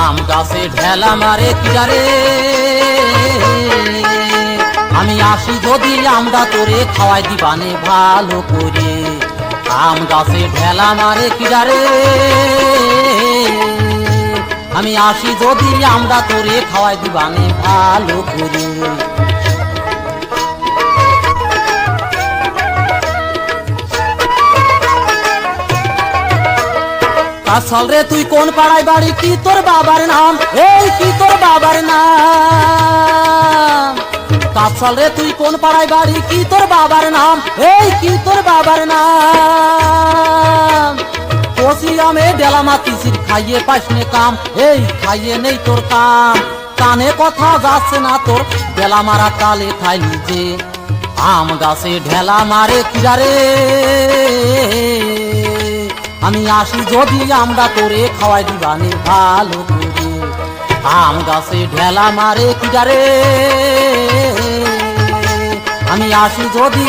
আম গাছে ঢেলা মারে কিরারে আমি আসি যদি আমরা তোরে খাওয়াই দিবানে ভালো করে। আম গাছে ঢেলা মারে কিরারে আমি আসি যদি আমরা তোরে খাওয়াই দিবানে ভালো করে। আসল রে, তুই কোন পাড়ায় বাড়ি? কি তোর বাবার নাম? এই, কি তোর বাবার নাম? কাছল রে, তুই কোন পাড়ায় বাড়ি? কি তোর বাবার নাম? এই, কি তোর বাবার নাম? আমে ডেলামা তিসির খাইয়ে পাইসনে কাম। এই, খাইয়ে নেই তোর কাম। কানে কথা যাচ্ছে না তোর, ডেলা মারা কালে খাইলি নিজে। আম গাছে ঢেলা মারে কিরারে আমি আসি যদি আমরা করে খাওয়াই দিবানে ভালো করে। আম গাছে ঢেলা মারে কি আমি আসি যদি